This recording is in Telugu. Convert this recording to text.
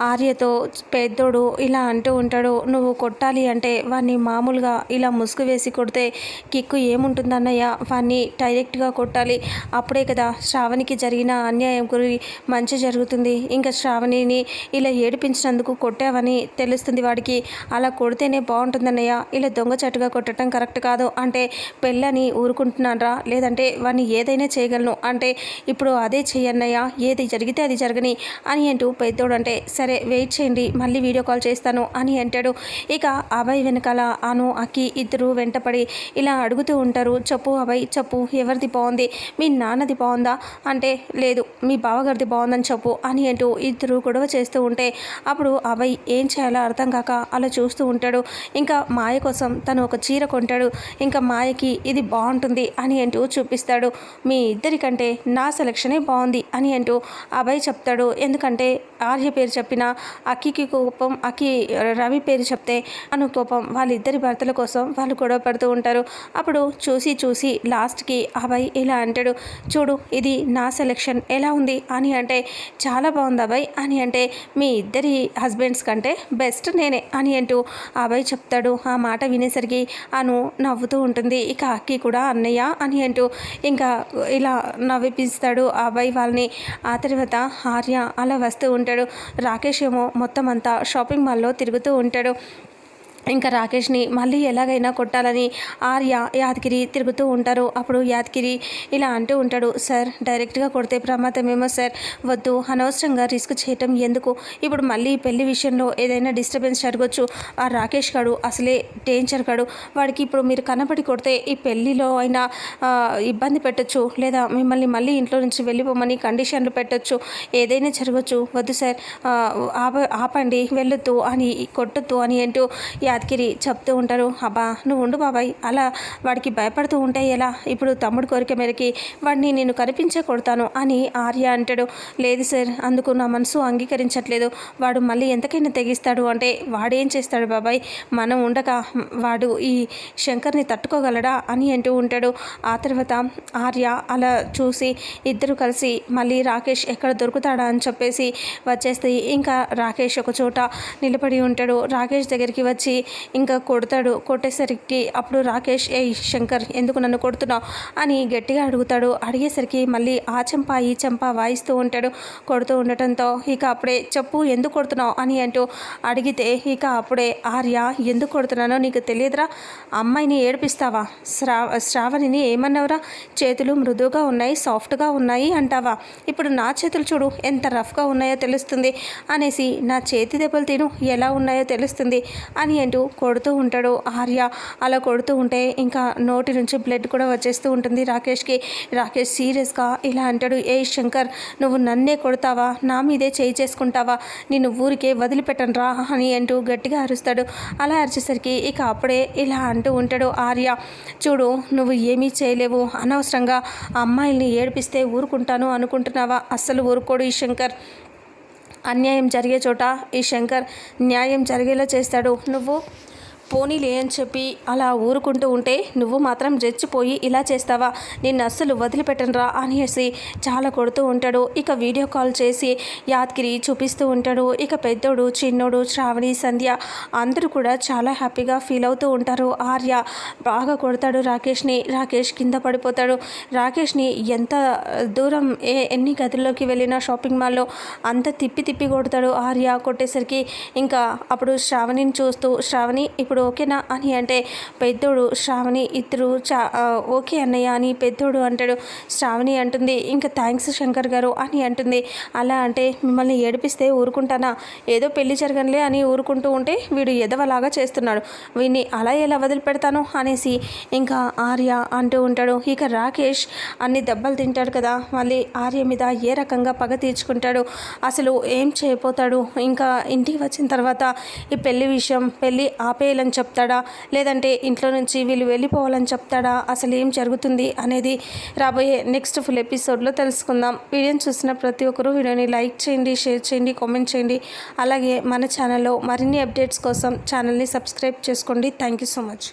ఆర్యతో పెద్దోడు ఇలా అంటూ ఉంటాడు నువ్వు కొట్టాలి అంటే వాడిని మామూలుగా ఇలా ముసుగు వేసి కొడితే కిక్కు ఏముంటుందన్నయ్య? వాడిని డైరెక్ట్గా కొట్టాలి. అప్పుడే కదా శ్రావణికి జరిగిన అన్యాయం గురి మంచి జరుగుతుంది. ఇంకా శ్రావణిని ఇలా ఏడిపించినందుకు కొట్టావని తెలుస్తుంది వాడికి. అలా కొడితేనే బాగుంటుందన్నయ్య. ఇలా దొంగచట్టుగా కొట్టడం కరెక్ట్ కాదు. అంటే పెళ్ళని ఊరుకుంటున్నారా లేదంటే వాడిని ఏదైనా చేయగలను. అంటే ఇప్పుడు అదే చెయ్యన్నయ్య. ఏది జరిగితే అది జరగని అని అంటూ పెద్దోడు అంటే సరే వెయిట్ చేయండి మళ్ళీ వీడియో కాల్ చేస్తాను అని అంటాడు. ఇక అభయ్ వెనకాల అను అక్కి ఇద్దరు వెంటపడి ఇలా అడుగుతూ ఉంటారు. చెప్పు అభయ్ చెప్పు ఎవరిది బాగుంది? మీ నాన్నది బాగుందా? అంటే లేదు మీ బావగారిది బాగుందని చెప్పు అని అంటూ ఇద్దరు గొడవ చేస్తూ ఉంటే అప్పుడు అభయ్ ఏం చేయాలో అర్థం కాక అలా చూస్తూ ఉంటాడు. ఇంకా మాయ కోసం తను ఒక చీర కొంటాడు. ఇంకా మాయకి ఇది బాగుంటుంది అని అంటూ చూపిస్తాడు. మీ ఇద్దరికంటే నా సెలక్షనే బాగుంది అని అంటూ అభయ్ చెప్తాడు. ఎందుకంటే ఆర్య పేరు చెప్పి చెప్పిన అక్కికి కోపం అక్కి రవి పేరు చెప్తే అను కోపం వాళ్ళిద్దరి భర్తల కోసం వాళ్ళు గొడవ పడుతూ ఉంటారు. అప్పుడు చూసి చూసి లాస్ట్కి అభయ్ ఇలా అంటాడు చూడు ఇది నా సెలెక్షన్ ఎలా ఉంది? అని అంటే చాలా బాగుంది అభయ్. అని అంటే మీ ఇద్దరి హస్బెండ్స్ కంటే బెస్ట్ నేనే అని అంటూ అభయ్ చెప్తాడు. ఆ మాట వినేసరికి అను నవ్వుతూ ఉంటుంది. ఇక అక్కి కూడా అన్నయ్య అని అంటూ ఇంకా ఇలా నవ్విపిస్తాడు అబ్బాయి వాళ్ళని. ఆ తర్వాత ఆర్య అలా వస్తూ ఉంటాడు. రాకేష్ ఏమో మొత్తం అంతా షాపింగ్ మాల్లో తిరుగుతూ ఉంటాడు. ఇంకా రాకేష్ని మళ్ళీ ఎలాగైనా కొట్టాలని ఆర్య యాదగిరి తిరుగుతూ ఉంటారు. అప్పుడు యాదగిరి ఇలా అంటూ ఉంటాడు సార్ డైరెక్ట్గా కొడితే ప్రమాదమేమో సార్. వద్దు అనవసరంగా రిస్క్ చేయటం ఎందుకు? ఇప్పుడు మళ్ళీ పెళ్ళి విషయంలో ఏదైనా డిస్టర్బెన్స్ జరగచ్చు. ఆ రాకేష్ గాడు అసలే డేంజర్ గాడు. వాడికి ఇప్పుడు మీరు కనపడి కొడితే ఈ పెళ్ళిలో అయినా ఇబ్బంది పెట్టచ్చు. లేదా మిమ్మల్ని మళ్ళీ ఇంట్లో నుంచి వెళ్ళిపోమని కండిషన్లు పెట్టచ్చు. ఏదైనా జరగచ్చు. వద్దు సార్ ఆప ఆపండి వెళ్ళొద్దు అని కొట్టొద్దు అని అంటూ యాదగిరి చెప్తూ ఉంటారు అబ్బా నువ్వు ఉండు బాబాయ్. అలా వాడికి భయపడుతూ ఉంటే ఎలా? ఇప్పుడు తమ్ముడు కోరిక మేరకి వాడిని నేను కనిపించే కొడతాను అని ఆర్య అంటాడు. లేదు సార్ అందుకు నా మనసు అంగీకరించట్లేదు. వాడు మళ్ళీ ఎంతకైనా తెగిస్తాడు అంటే వాడేం చేస్తాడు బాబాయ్? మనం ఉండగా వాడు ఈ శంకర్ని తట్టుకోగలడా? అని అంటూ ఉంటాడు. ఆ తర్వాత ఆర్య అలా చూసి ఇద్దరు కలిసి మళ్ళీ రాకేష్ ఎక్కడ దొరుకుతాడా? అని చెప్పేసి వచ్చేస్తే ఇంకా రాకేష్ ఒక చోట నిలబడి ఉంటాడు. రాకేష్ దగ్గరికి వచ్చి ఇంకా కొడతాడు. కొట్టేసరికి అప్పుడు రాకేష్ ఏ శంకర్ ఎందుకు నన్ను కొడుతున్నావు? అని గట్టిగా అడుగుతాడు. అడిగేసరికి మళ్ళీ ఆ చెంప ఈ చెంప వాయిస్తూ ఉంటాడు. కొడుతూ ఉండటంతో ఇక అప్పుడే చెప్పు ఎందుకు కొడుతున్నావు? అని అంటూ అడిగితే ఇక అప్పుడే ఆర్య ఎందుకు కొడుతున్నానో నీకు తెలియదురా? అమ్మాయిని ఏడిపిస్తావా? శ్రా శ్రావణిని ఏమన్నావురా? చేతులు మృదువుగా ఉన్నాయి సాఫ్ట్గా ఉన్నాయి అంటావా? ఇప్పుడు నా చేతులు చూడు ఎంత రఫ్గా ఉన్నాయో తెలుస్తుంది. అనేసి నా చేతి దెబ్బలు తిను ఎలా ఉన్నాయో తెలుస్తుంది అని అంటూ కొడుతూ ఉంటాడు. ఆర్య అలా కొడుతూ ఉంటే ఇంకా నోటి నుంచి బ్లడ్ కూడా వచ్చేస్తూ ఉంటుంది రాకేష్కి. రాకేష్ సీరియస్గా ఇలా అంటాడు ఏ శంకర్ నువ్వు నన్నే కొడతావా? నా మీదే చేయి చేసుకుంటావా? నిన్ను ఊరికే వదిలిపెట్టను రా అని అంటూ గట్టిగా అరుస్తాడు. అలా అరిచేసరికి ఇక అప్పుడే ఇలా అంటూ ఉంటాడు ఆర్య చూడు నువ్వు ఏమీ చేయలేవు. అనవసరంగా అమ్మాయిల్ని ఏడిపిస్తే ఊరుకుంటాను అనుకుంటున్నావా? అస్సలు ఊరుకోడు ఈ శంకర్. అన్యాయం జరిగే చోట ఈ శంకర్ న్యాయం జరిగేలా చేస్తాడు. నువ్వు పోనీలే అని చెప్పి అలా ఊరుకుంటూ ఉంటే నువ్వు మాత్రం రెచ్చిపోయి ఇలా చేస్తావా? నిన్ను అస్సలు వదిలిపెట్టనురా అనేసి చాలా కొడుతూ ఉంటాడు. ఇక వీడియో కాల్ చేసి యాదగిరి చూపిస్తూ ఉంటాడు. ఇక పెద్దోడు చిన్నోడు శ్రావణి సంధ్య అందరూ కూడా చాలా హ్యాపీగా ఫీల్ అవుతూ ఉంటారు. ఆర్య బాగా కొడతాడు రాకేష్ని. రాకేష్ కింద పడిపోతాడు. రాకేష్ని ఎంత దూరం ఏ ఎన్ని గదుల్లోకి వెళ్ళినా షాపింగ్ మాల్లో అంత తిప్పి తిప్పి కొడతాడు ఆర్య. కొట్టేసరికి ఇంకా అప్పుడు శ్రావణిని చూస్తూ శ్రావణి ఇప్పుడు ఇప్పుడు ఓకేనా అని అంటే పెద్దోడు శ్రావణి ఇద్దరు చా ఓకే అన్నయ్య అని పెద్దోడు అంటాడు. శ్రావణి అంటుంది ఇంకా థ్యాంక్స్ శంకర్ గారు అని అంటుంది. అలా అంటే మిమ్మల్ని ఏడిపిస్తే ఊరుకుంటానా? ఏదో పెళ్ళి జరగనులే అని ఊరుకుంటూ ఉంటే వీడు ఎదవలాగా చేస్తున్నాడు. వీడిని అలా ఎలా వదిలిపెడతాను? అనేసి ఇంకా ఆర్య అంటూ ఉంటాడు. ఇక రాకేష్ అన్ని దెబ్బలు తింటాడు కదా. మళ్ళీ ఆర్య మీద ఏ రకంగా పగ తీర్చుకుంటాడు? అసలు ఏం చేయపోతాడు ఇంకా ఇంటికి వచ్చిన తర్వాత ఈ పెళ్ళి విషయం పెళ్ళి ఆపేయలం వెళ్ళిపోవాలని చెప్తాడా? లేదంటే ఇంట్లో నుంచి వీళ్ళు వెళ్ళిపోవాలని చెప్తాడా? అసలు ఏం జరుగుతుంది అనేది రాబోయే నెక్స్ట్ ఫుల్ ఎపిసోడ్లో తెలుసుకుందాం. వీడియోని చూసిన ప్రతి ఒక్కరూ వీడియోని లైక్ చేయండి షేర్ చేయండి కామెంట్ చేయండి. అలాగే మన ఛానల్లో మరిన్ని అప్డేట్స్ కోసం ఛానల్ని సబ్స్క్రైబ్ చేసుకోండి. Thank you so much.